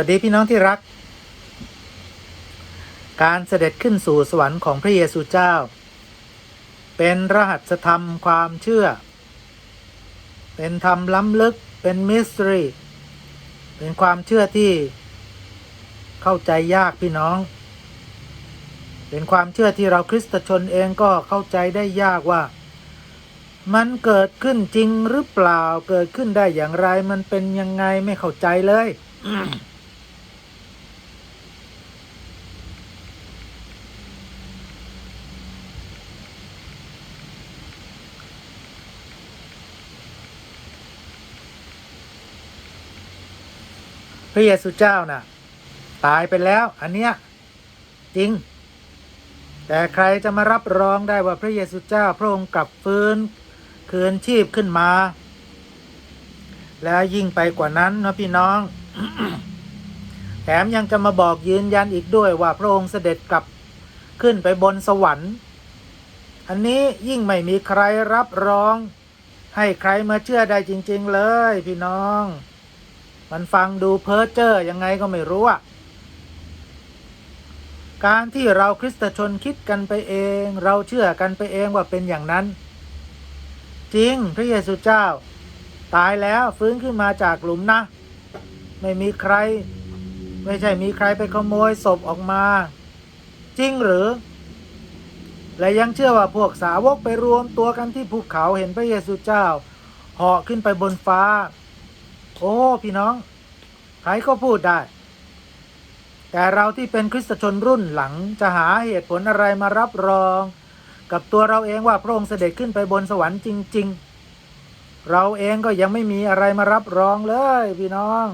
วัสดีพี่น้องที่รัก การเสด็จขึ้นสู่สวรรค์ของพระเยซูเจ้า เป็นรหัสธรรมความเชื่อ เป็นธรรมล้ำลึก เป็นมิส t รี เป็นความเชื่อที่เข้าใจยากพี่น้อง เป็นความเชื่อที่เราคริสตชนเองก็เข้าใจได้ยากว่า มันเกิดขึ้นจริงหรือเปล่า เกิดขึ้นได้อย่างไร มันเป็นยังไงไม่เข้าใจเลย ระเยซูเจ้าน่ะ ตายไปแล้ว อันเนี้ยจริง แต่ใครจะมารับรองได้ว่าพระเยซูเจ้า พระองค์กลับฟื้น คืนชีพขึ้นมา แล้วยิ่งไปกว่านั้นนะพี่น้อง แถมยังจะมาบอกยืนยันอีกด้วยว่าพระองค์เสด็จกลับขึ้นไปบนสวรรค์ อันนี้ยิ่งไม่มีใครรับรอง ให้ใครมาเชื่อได้จริง ๆ เลยพี่น้อง มันฟังดูเพ้อเจ้อยังไงก็ไม่รู้อะการที่เราคริสตชนคิดกันไปเอง เราเชื่อกันไปเองว่าเป็นอย่างนั้น จริงพระเยซูเจ้า ตายแล้วฟื้นขึ้นมาจากหลุมนะ ไม่มีใคร ไม่ใช่มีใครไปขโมยศพออกมา จริงหรือ และยังเชื่อว่าพวกสาวกไปรวมตัวกันที่ภูเขาเห็นพระเยซูเจ้าเหาะขึ้นไปบนฟ้า โอ้ พี่น้องใครก็พูดได้ แต่เราที่เป็นคริสตชนรุ่นหลังจะหาเหตุผลอะไรมารับรอง กับตัวเราเองว่าพระองค์เสด็จขึ้นไปบนสวรรค์จริง ๆ เราเองก็ยังไม่มีอะไรมารับรองเลย พี่น้อง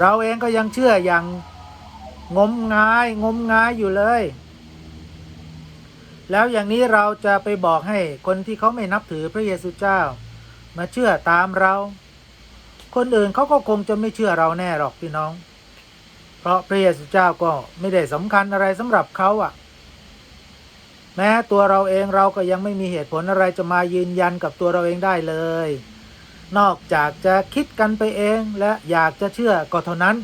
เราเองก็ยังเชื่ออย่างงมงาย งมงายอยู่เลย แล้วอย่างนี้เราจะไปบอกให้คนที่เขาไม่นับถือพระเยซูเจ้า มาเชื่อตามเรา คนอื่นเขาก็คงจะไม่เชื่อเราแน่หรอกพี่น้อง เพราะพระเยซูเจ้าก็ไม่ได้สำคัญอะไรสำหรับเขาอะ่ะ แม้ตัวเราเองเราก็ยังไม่มีเหตุผลอะไรจะมายืนยันกับตัวเราเองได้เลย นอกจากจะคิดกันไปเองและอยากจะเชื่อก็เท่านั้น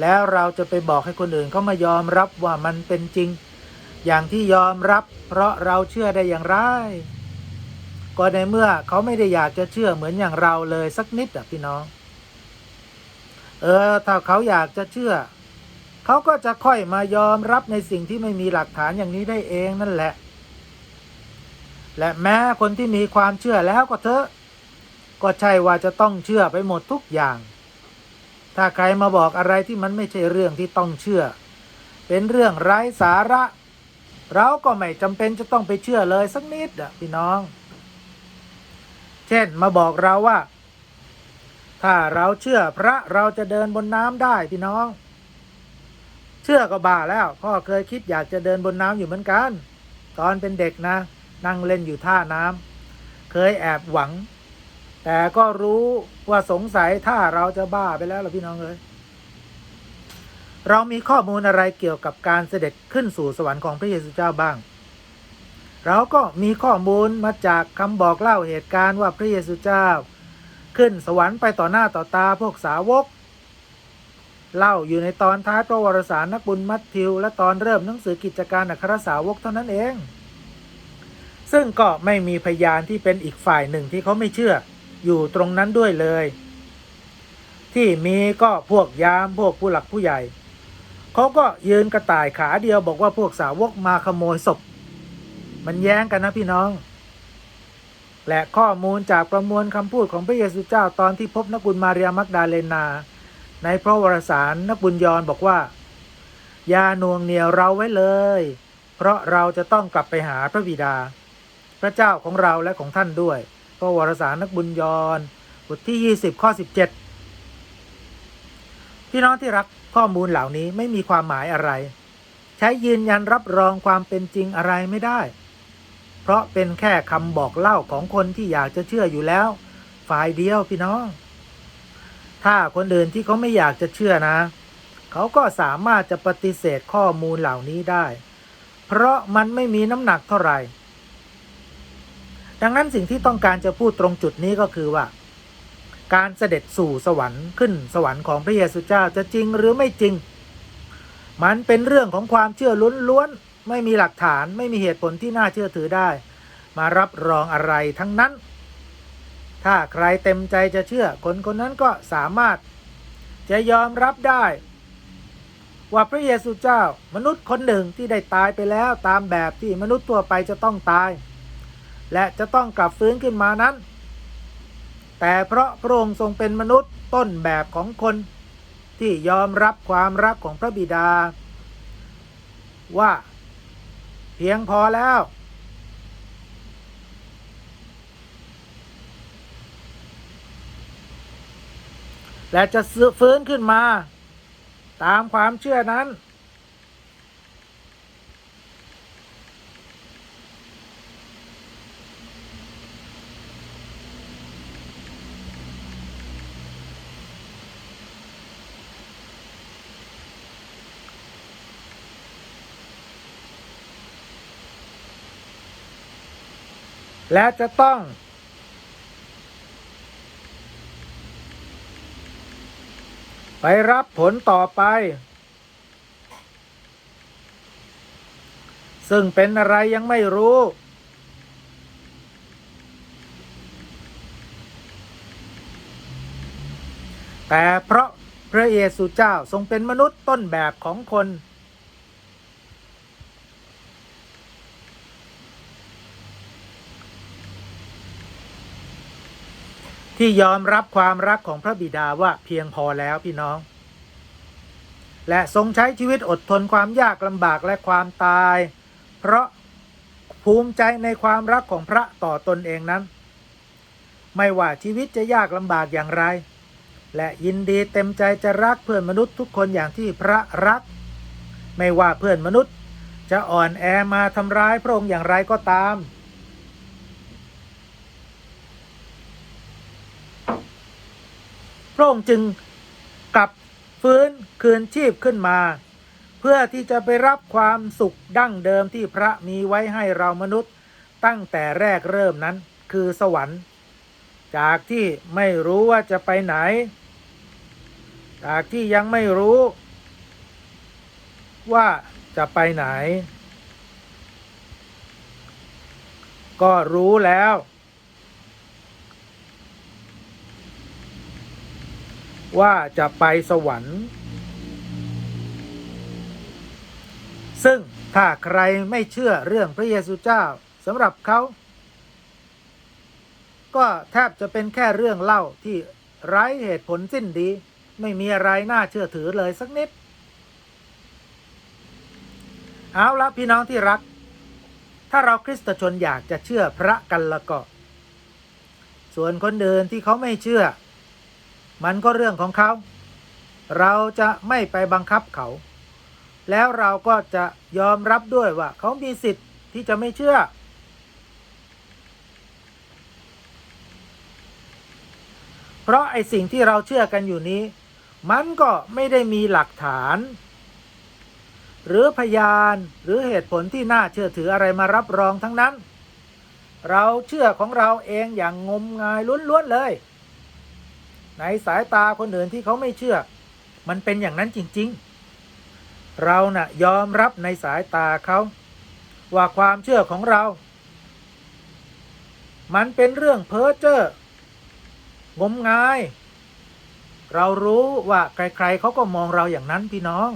แล้วเราจะไปบอกให้คนอื่นเขามายอมรับว่ามันเป็นจริง อย่างที่ยอมรับ เพราะเราเชื่อได้อย่างไร ก็ในเมื่อเขาไม่ได้อยากจะเชื่อเหมือนอย่างเราเลยสักนิดอะพี่น้อง เออ ถ้าเขาอยากจะเชื่อ เขาก็จะค่อยมายอมรับในสิ่งที่ไม่มีหลักฐานอย่างนี้ได้เองนั่นแหละ และแม้คนที่มีความเชื่อแล้วก็เถอะ ก็ใช่ว่าจะต้องเชื่อไปหมดทุกอย่าง ถ้าใครมาบอกอะไรที่มันไม่ใช่เรื่องที่ต้องเชื่อ เป็นเรื่องไร้สาระ เราก็ไม่จำเป็นจะต้องไปเชื่อเลยสักนิดอะพี่น้อง เช่นมาบอกเราว่า ถ้าเราเชื่อพระเราจะเดินบนน้ำได้พี่น้อง เชื่อก็บ้าแล้ว พ่อเคยคิดอยากจะเดินบนน้ำอยู่เหมือนกัน ตอนเป็นเด็กนะ นั่งเล่นอยู่ท่าน้ำเคยแอบหวัง แต่ก็รู้ว่าสงสัยถ้าเราจะบ้าไปแล้วล่ะพี่น้องเลย เรามีข้อมูลอะไรเกี่ยวกับการเสด็จขึ้นสู่สวรรค์ของพระเยซูเจ้าบ้าง เราก็มีข้อมูลมาจากคำบอกเล่าเหตุการณ์ว่าพระเยซูเจ้า ขึ้นสวรรค์ไปต่อหน้าต่อตาพวกสาวก เล่าอยู่ในตอนท้ายพระวรสารนักบุญมัทธิว และตอนเริ่มหนังสือกิจการอัครสาวกเท่านั้นเอง ซึ่งก็ไม่มีพยานที่เป็นอีกฝ่ายหนึ่งที่เขาไม่เชื่ออยู่ตรงนั้นด้วยเลย ที่มีก็พวกยามพวกผู้หลักผู้ใหญ่ เขาก็ยืนกระต่ายขาเดียวบอกว่าพวกสาวกมาขโมยศพ มันแย้งกันนะพี่น้อง และข้อมูลจากประมวลคำพูดของพระเยซูเจ้าตอนที่พบนักบุญมาเรียมักดาเลนา ในพระวรสารนักบุญยอนบอกว่าอย่าหน่วงเหนียวเราไว้เลย เพราะเราจะต้องกลับไปหาพระบิดา พระเจ้าของเราและของท่านด้วย พระวรสารนักบุญยอนบทที่ 20 ข้อ 17 พี่น้องที่รักข้อมูลเหล่านี้ไม่มีความหมายอะไร ใช้ยืนยันรับรองความเป็นจริงอะไรไม่ได้ เพราะเป็นแค่คำบอกเล่าของคนที่อยากจะเชื่ออยู่แล้ว ฝ่ายเดียวพี่น้อง ถ้าคนอื่นที่เขาไม่อยากจะเชื่อนะ เขาก็สามารถจะปฏิเสธข้อมูลเหล่านี้ได้ เพราะมันไม่มีน้ำหนักเท่าไหร่ ดังนั้นสิ่งที่ต้องการจะพูดตรงจุดนี้ก็คือว่า การเสด็จสู่สวรรค์ขึ้นสวรรค์ของพระเยซูเจ้าจะจริงหรือไม่จริง มันเป็นเรื่องของความเชื่อล้วนๆไม่มีหลักฐานไม่มีเหตุผลที่น่าเชื่อถือได้ มารับรองอะไรทั้งนั้น ถ้าใครเต็มใจจะเชื่อคนคนนั้นก็สามารถจะยอมรับได้ ว่าพระเยซูเจ้ามนุษย์คนหนึ่งที่ได้ตายไปแล้วตามแบบที่มนุษย์ทั่วไปจะต้องตาย และจะต้องกลับฟื้นขึ้นมานั้น แต่เพราะพระองค์ทรงเป็นมนุษย์ต้นแบบของคนที่ยอมรับความรักของพระบิดา ว่าเพียงพอแล้ว และจะฟื้นขึ้นมา ตามความเชื่อนั้น และจะต้อง ไปรับผลต่อไป ซึ่งเป็นอะไรยังไม่รู้ แต่เพราะพระเยซูเจ้าทรงเป็นมนุษย์ต้นแบบของคน ที่ยอมรับความรักของพระบิดาว่าเพียงพอแล้วพี่น้อง และทรงใช้ชีวิตอดทนความยากลำบากและความตาย เพราะภูมิใจในความรักของพระต่อตนเองนั้น ไม่ว่าชีวิตจะยากลำบากอย่างไร และยินดีเต็มใจจะรักเพื่อนมนุษย์ทุกคนอย่างที่พระรัก ไม่ว่าเพื่อนมนุษย์จะอ่อนแอมาทำร้ายพระองค์อย่างไรก็ตาม ระองค์จึงกลับฟื้นคืนชีพขึ้นมา เพื่อที่จะไปรับความสุขดั้งเดิมที่พระมีไว้ให้เรามนุษย์ตั้งแต่แรกเริ่มนั้นคือสวรรค์ จากที่ไม่รู้ว่าจะไปไหน จากที่ยังไม่รู้ว่าจะไปไหน ก็รู้แล้ว ว่าจะไปสวรรค์ ซึ่งถ้าใครไม่เชื่อเรื่องพระเยซูเจ้าสำหรับเขา ก็แทบจะเป็นแค่เรื่องเล่าที่ไร้เหตุผลสิ้นดี ไม่มีอะไรน่าเชื่อถือเลยสักนิด เอาละพี่น้องที่รัก ถ้าเราคริสตชนอยากจะเชื่อพระกันละก็ ส่วนคนเดินที่เขาไม่เชื่อ มันก็เรื่องของเขา เราจะไม่ไปบังคับเขา แล้วเราก็จะยอมรับด้วยว่าเขามีสิทธิ์ที่จะไม่เชื่อ เพราะไอสิ่งที่เราเชื่อกันอยู่นี้ มันก็ไม่ได้มีหลักฐาน หรือพยานหรือเหตุผลที่น่าเชื่อถืออะไรมารับรองทั้งนั้น เราเชื่อของเราเองอย่างงมงายล้วนๆเลย ในสายตาคนอื่นที่เขาไม่เชื่อ มันเป็นอย่างนั้นจริง ๆ เรานะ่ะยอมรับในสายตาเขาว่าความเชื่อของเรา มันเป็นเรื่องเพ้อเจ้องมงาย เรารู้ว่าใครๆเขาก็มองเราอย่างนั้นพี่น้อง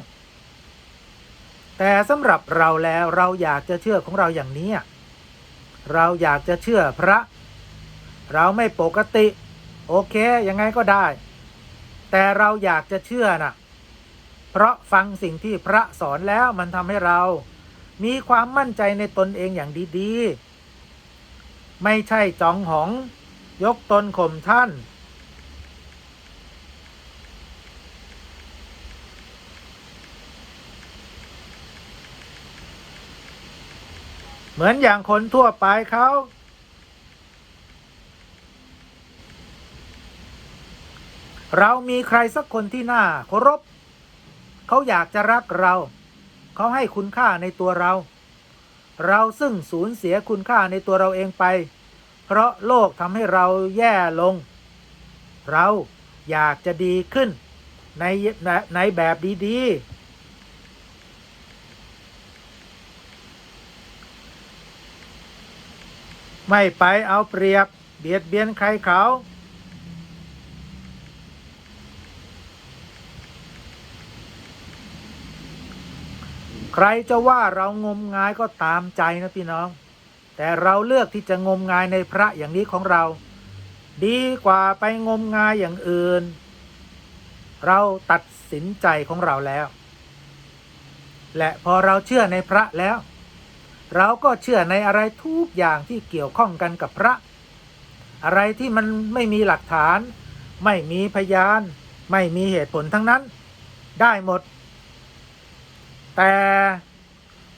แต่สำหรับเราแล้วเราอยากจะเชื่อของเราอย่างนี้ เราอยากจะเชื่อพระ เราไม่ปกติ โอเค ยังไงก็ได้ แต่เราอยากจะเชื่อนะเพราะฟังสิ่งที่พระสอนแล้วมันทำให้เรา มีความมั่นใจในตนเองอย่างดีๆ ไม่ใช่จองหอง ยกตนข่มท่าน เหมือนอย่างคนทั่วไปเขา เรามีใครสักคนที่น่าเคารพเขาอยากจะรักเรา เขาให้คุณค่าในตัวเรา เราซึ่งสูญเสียคุณค่าในตัวเราเองไป เพราะโลกทำให้เราแย่ลง เราอยากจะดีขึ้น ในในแบบดีๆ ไม่ไปเอาเปรียบเบียดเบียนใครเขา ใครจะว่าเรางมงายก็ตามใจนะพี่น้อง แต่เราเลือกที่จะงมงายในพระอย่างนี้ของเรา ดีกว่าไปงมงายอย่างอื่น เราตัดสินใจของเราแล้ว และพอเราเชื่อในพระแล้ว เราก็เชื่อในอะไรทุกอย่างที่เกี่ยวข้องกันกับพระ อะไรที่มันไม่มีหลักฐาน ไม่มีพยาน ไม่มีเหตุผลทั้งนั้น ได้หมด แต่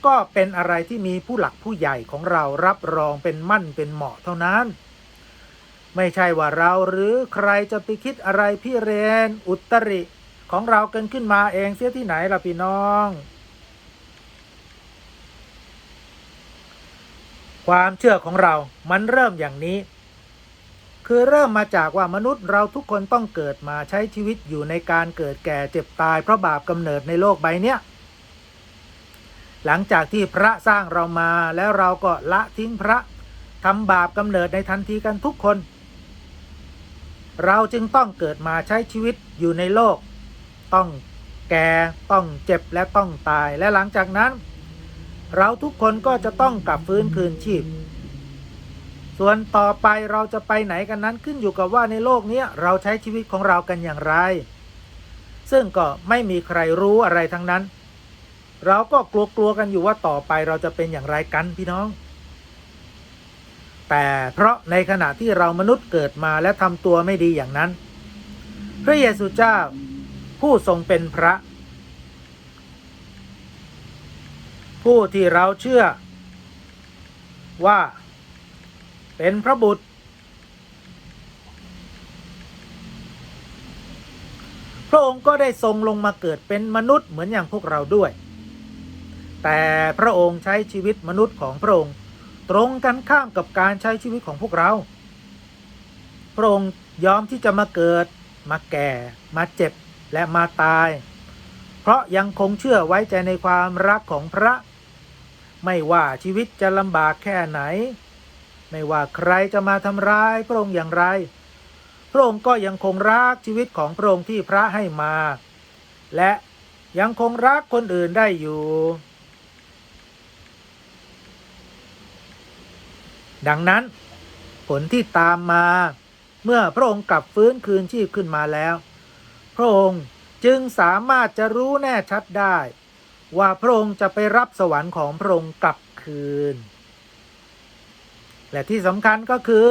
ก็เป็นอะไรที่มีผู้หลักผู้ใหญ่ของเรารับรองเป็นมั่นเป็นเหมาะเท่านั้น ไม่ใช่ว่าเราหรือใครจะไปคิดอะไรพี่เรนอุตริของเราเกินขึ้นมาเองเสียที่ไหนล่ะพี่น้อง ความเชื่อของเรามันเริ่มอย่างนี้ คือเริ่มมาจากว่ามนุษย์เราทุกคนต้องเกิดมาใช้ชีวิตอยู่ในการเกิดแก่เจ็บตายเพราะบาปกำเนิดในโลกใบเนี้ย หลังจากที่พระสร้างเรามาแล้วเราก็ละทิ้งพระทำบาปกำเนิดในทันทีกันทุกคน เราจึงต้องเกิดมาใช้ชีวิตอยู่ในโลก ต้องแก่ต้องเจ็บและต้องตายและหลังจากนั้น เราทุกคนก็จะต้องกลับฟื้นคืนชีพ ส่วนต่อไปเราจะไปไหนกันนั้นขึ้นอยู่กับว่าในโลกนี้เราใช้ชีวิตของเรากันอย่างไร ซึ่งก็ไม่มีใครรู้อะไรทั้งนั้น เราก็กลัวๆกันอยู่ว่าต่อไปเราจะเป็นอย่างไรกันพี่น้อง แต่เพราะในขณะที่เรามนุษย์เกิดมาและทำตัวไม่ดีอย่างนั้น พระเยซูเจ้าผู้ทรงเป็นพระ ผู้ที่เราเชื่อ ว่าเป็นพระบุตร พระองค์ก็ได้ทรงลงมาเกิดเป็นมนุษย์เหมือนอย่างพวกเราด้วย แต่พระองค์ใช้ชีวิตมนุษย์ของพระองค์ ตรงกันข้ามกับการใช้ชีวิตของพวกเรา พระองค์ยอมที่จะมาเกิด มาแก่ มาเจ็บและมาตาย เพราะยังคงเชื่อไว้ใจในความรักของพระ ไม่ว่าชีวิตจะลำบากแค่ไหน ไม่ว่าใครจะมาทำร้ายพระองค์อย่างไร พระองค์ก็ยังคงรักชีวิตของพระองค์ที่พระให้มา และยังคงรักคนอื่นได้อยู่ ดังนั้น ผลที่ตามมาเมื่อพระองค์กลับฟื้นคืนชีพขึ้นมาแล้ว พระองค์จึงสามารถจะรู้แน่ชัดได้ ว่าพระองค์จะไปรับสวรรค์ของพระองค์กลับคืน และที่สำคัญก็คือ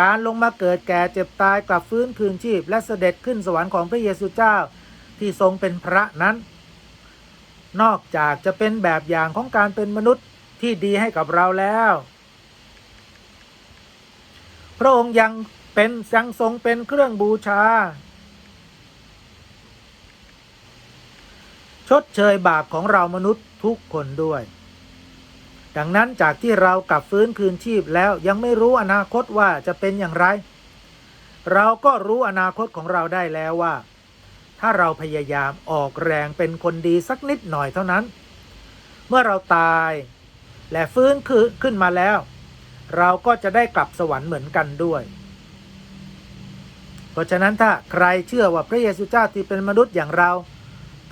การลงมาเกิดแก่เจ็บตายกลับฟื้นคืนชีพ และเสด็จขึ้นสวรรค์ของพระเยซูเจ้าที่ทรงเป็นพระนั้น นอกจากจะเป็นแบบอย่างของการเป็นมนุษย์ที่ดีให้กับเราแล้ว พระองค์ยังเป็นยังทรงเป็นเครื่องบูชา ชดเชยบาปของเรามนุษย์ทุกคนด้วย ดังนั้นจากที่เรากลับฟื้นคืนชีพแล้วยังไม่รู้อนาคตว่าจะเป็นอย่างไร เราก็รู้อนาคตของเราได้แล้วว่า ถ้าเราพยายามออกแรงเป็นคนดีสักนิดหน่อยเท่านั้น เมื่อเราตายและฟื้นคืนขึ้นมาแล้ว เราก็จะได้กลับสวรรค์เหมือนกันด้วย เพราะฉะนั้นถ้าใครเชื่อว่าพระเยซูเจ้าที่เป็นมนุษย์อย่างเรา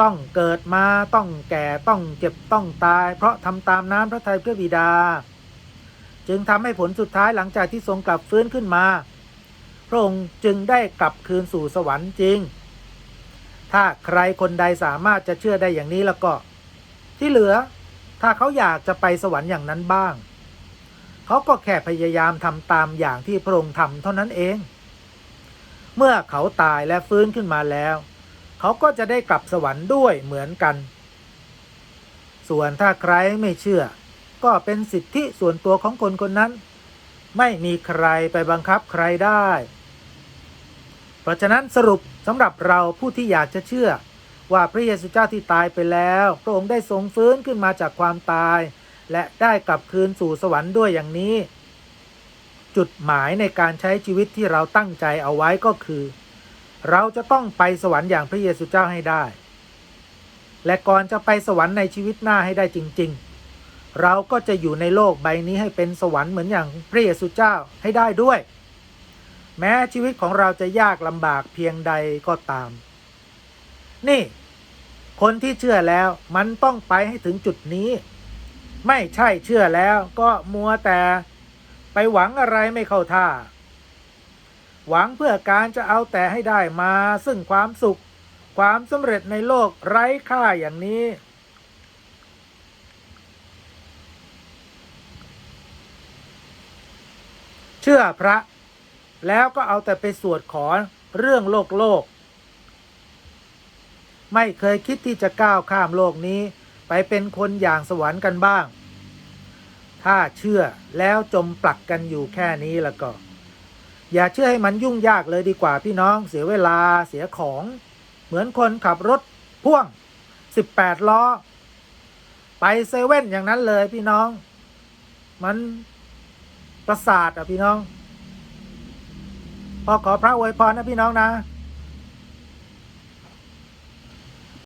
ต้องเกิดมาต้องแก่ต้องเจ็บต้องตาย เพราะทำตามน้ำพระทัยพระบิดา จึงทำให้ผลสุดท้ายหลังจากที่ทรงกลับฟื้นขึ้นมา พระองค์จึงได้กลับคืนสู่สวรรค์จริง ถ้าใครคนใดสามารถจะเชื่อได้อย่างนี้แล้วก็ ที่เหลือถ้าเขาอยากจะไปสวรรค์อย่างนั้นบ้าง เขาก็แค่พยายามทำตามอย่างที่พระองค์ทำเท่านั้นเอง เมื่อเขาตายและฟื้นขึ้นมาแล้ว เขาก็จะได้กลับสวรรค์ด้วยเหมือนกัน ส่วนถ้าใครไม่เชื่อ ก็เป็นสิทธิส่วนตัวของคนคนนั้น ไม่มีใครไปบังคับใครได้ เพราะฉะนั้นสรุปสำหรับเราผู้ที่อยากจะเชื่อว่าพระเยซูเจ้าที่ตายไปแล้ว พระองค์ได้ทรงฟื้นขึ้นมาจากความตาย และได้กลับคืนสู่สวรรค์ด้วยอย่างนี้ จุดหมายในการใช้ชีวิตที่เราตั้งใจเอาไว้ก็คือ เราจะต้องไปสวรรค์อย่างพระเยซูเจ้าให้ได้ และก่อนจะไปสวรรค์ในชีวิตหน้าให้ได้จริง ๆ เราก็จะอยู่ในโลกใบนี้ให้เป็นสวรรค์เหมือนอย่างพระเยซูเจ้าให้ได้ด้วย แม้ชีวิตของเราจะยากลำบากเพียงใดก็ตาม นี่ คนที่เชื่อแล้วมันต้องไปให้ถึงจุดนี้ ไม่ใช่เชื่อแล้วก็มัวแต่ไปหวังอะไรไม่เข้าท่า หวังเพื่อการจะเอาแต่ให้ได้มาซึ่งความสุข ความสำเร็จในโลกไร้ค่าอย่างนี้ เชื่อพระ แล้วก็เอาแต่ไปสวดขอเรื่องโลกโลก ไม่เคยคิดที่จะก้าวข้ามโลกนี้ ไปเป็นคนอย่างสวรรค์กันบ้าง ถ้าเชื่อแล้วจมปลักกันอยู่แค่นี้แล้วก็ อย่าเชื่อให้มันยุ่งยากเลยดีกว่าพี่น้องเสียเวลาเสียของ เหมือนคนขับรถพ่วง 18 ล้อ ไปเซเว่นอย่างนั้นเลยพี่น้อง มันประสาทอะพี่น้องพอขอพระอวยพรนะพี่น้องนะ